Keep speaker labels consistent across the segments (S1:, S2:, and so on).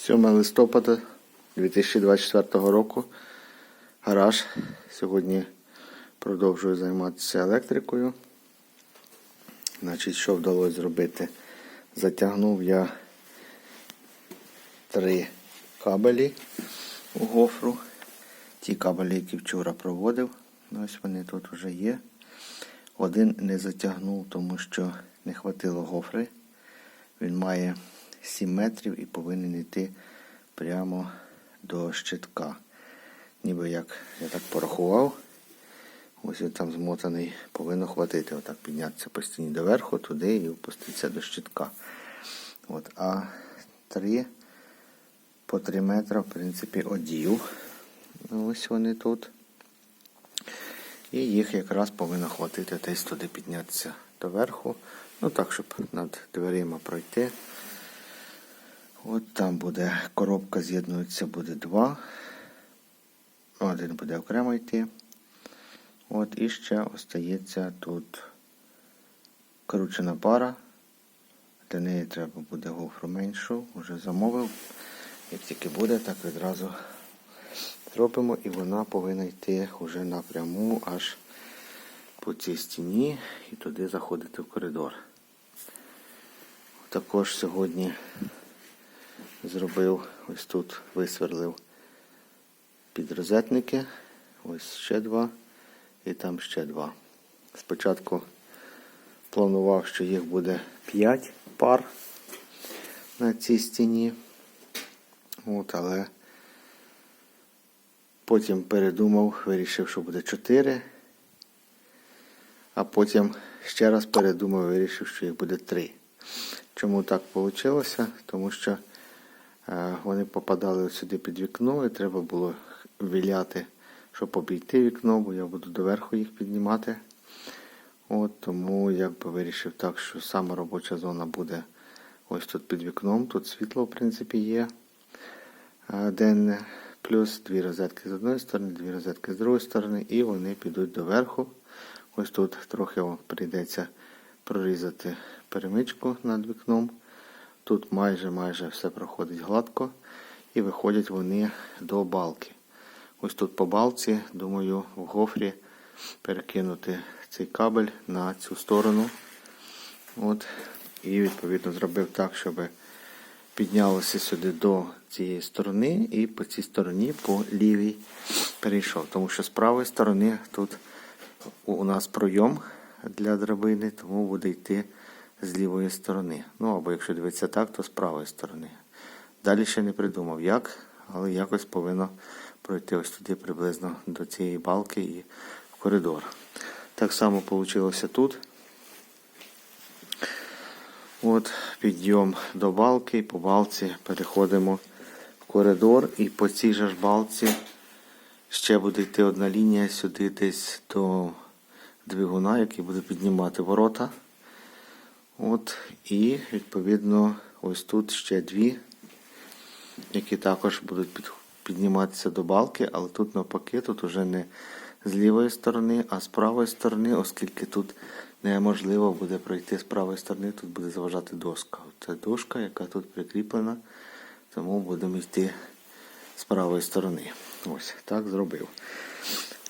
S1: 7 листопада 2024 року. Гараж. Сьогодні продовжую займатися електрикою. Значить, що вдалося зробити? Затягнув я три кабелі у гофру. Ті кабелі, які вчора проводив. Ось вони тут вже є. Один не затягнув, тому що не хватило гофри. Він має 7 метрів і повинен йти прямо до щитка. Ніби як я так порахував. Ось він там змотаний, повинно хватити. Отак піднятися по стіні доверху, туди і опуститися до щитка. От, а три по 3 метри, в принципі, одів. Ось вони тут. І їх якраз повинно хватити десь туди піднятися доверху. Ну так, щоб над дверима пройти. От там буде коробка з'єднується, буде два. Один буде окремо йти. От і ще остається тут кручена пара. Для неї треба буде гофру меншу. Вже замовив. Як тільки буде, так відразу зробимо і вона повинна йти вже напряму аж по цій стіні і туди заходити в коридор. Також сьогодні зробив ось тут висверлив підрозетники. Ось ще два і там ще два. Спочатку планував, що їх буде 5 пар на цій стіні. От, але потім передумав, вирішив, що буде 4. А потім ще раз передумав, вирішив, що їх буде 3. Чому так вийшло? Тому що вони попадали сюди під вікно і треба було віляти, щоб обійти вікно, бо я буду доверху їх піднімати. От, тому я би вирішив так, що сама робоча зона буде ось тут під вікном. Тут світло, в принципі, є. Е, денне. Плюс дві розетки з одної сторони, дві розетки з другої сторони, і вони підуть доверху. Ось тут трохи прийдеться прорізати перемичку над вікном. Тут майже майже все проходить гладко і виходять вони до балки. Ось тут по балці, думаю, в гофрі перекинути цей кабель на цю сторону. От. І відповідно зробив так, щоб піднялося сюди до цієї сторони і по цій стороні по лівій перейшов. Тому що з правої сторони тут у нас пройом для драбини, тому буде йти з лівої сторони. Ну або якщо дивитися так, то з правої сторони. Далі ще не придумав як, але якось повинно пройти ось туди приблизно до цієї балки і в коридор. Так само вийшло тут. От підйом до балки, по балці переходимо в коридор і по цій же ж балці ще буде йти одна лінія сюди десь до двигуна, який буде піднімати ворота. От, І відповідно ось тут ще дві, які також будуть під, підніматися до балки, але тут навпаки, тут вже не з лівої сторони, а з правої сторони, оскільки тут неможливо буде пройти з правої сторони, тут буде заважати доска. Це дошка, яка тут прикріплена, тому будемо йти з правої сторони. Ось так зробив.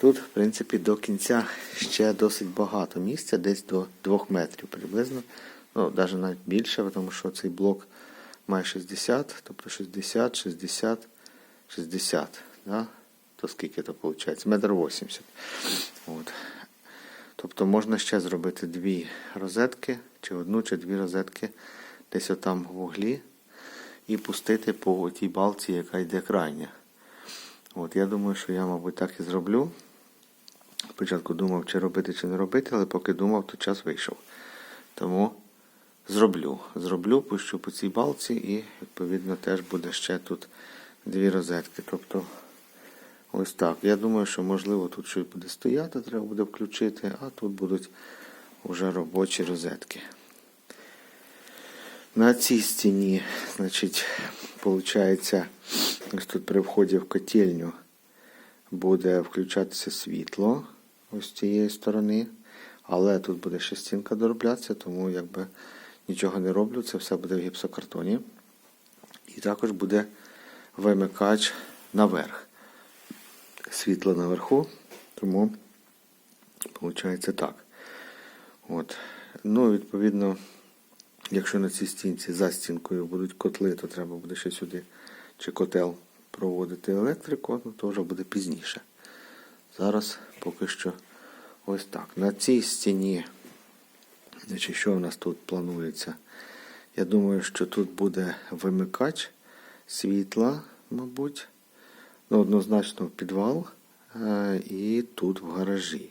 S1: Тут, в принципі, до кінця ще досить багато місця, десь до 2 метрів приблизно. Ну, навіть навіть більше, тому що цей блок має 60, тобто 60, 60, 60. Да? То скільки це виходить? Метр 80. От. Тобто можна ще зробити дві розетки, чи одну, чи дві розетки десь отам в углі і пустити по тій балці, яка йде крайня. От, Я думаю, що я, мабуть, так і зроблю. Спочатку думав, чи робити, чи не робити, але поки думав, то час вийшов. Тому зроблю. Зроблю, пущу по цій балці і, відповідно, теж буде ще тут дві розетки. Тобто, ось так. Я думаю, що можливо тут щось буде стояти, треба буде включити, а тут будуть вже робочі розетки. На цій стіні, значить, виходить, ось тут при вході в котельню буде включатися світло ось з цієї сторони. Але тут буде ще стінка дороблятися, тому якби нічого не роблю, це все буде в гіпсокартоні. І також буде вимикач наверх. Світло наверху, тому виходить так. От. Ну, відповідно, якщо на цій стінці за стінкою будуть котли, то треба буде ще сюди чи котел проводити електрику, ну, то вже буде пізніше. Зараз поки що ось так. На цій стіні, значить, що у нас тут планується? Я думаю, що тут буде вимикач світла, мабуть. Ну, однозначно в підвал е, і тут в гаражі.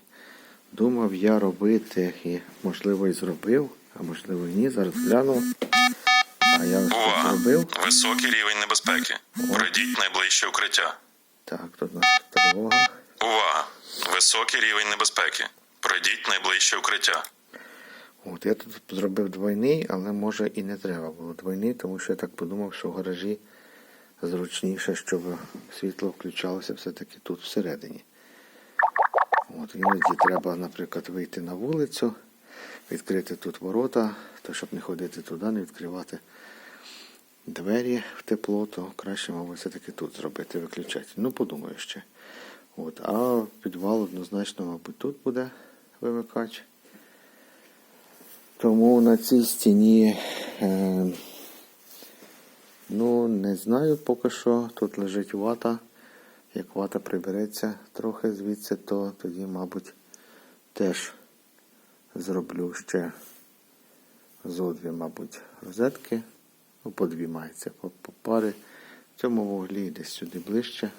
S1: Думав я робити, і можливо і зробив, а можливо і ні. Зараз гляну. А я
S2: Увага!
S1: зробив.
S2: Високий рівень небезпеки. Пройдіть найближче укриття.
S1: Так, тут у нас тривога.
S2: Увага! Високий рівень небезпеки. Пройдіть найближче укриття.
S1: От я тут зробив двойний, але може і не треба було двойний, тому що я так подумав, що в гаражі зручніше, щоб світло включалося все-таки тут всередині. От, іноді треба, наприклад, вийти на вулицю, відкрити тут ворота, то щоб не ходити туди, не відкривати двері в тепло, то краще, мабуть, все-таки тут зробити, виключати. Ну, подумаю ще. От, а підвал однозначно, мабуть, тут буде вимикач. Тому на цій стіні, е, ну, не знаю поки що. Тут лежить вата. Як вата прибереться трохи звідси, то тоді, мабуть, теж зроблю ще зо дві, мабуть, розетки. Ну, по дві мається, по, по пари. В цьому вуглі десь сюди ближче.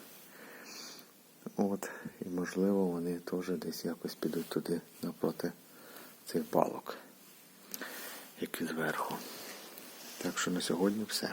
S1: От, і можливо вони теж десь якось підуть туди напроти цих балок, які зверху. Так що на сьогодні все.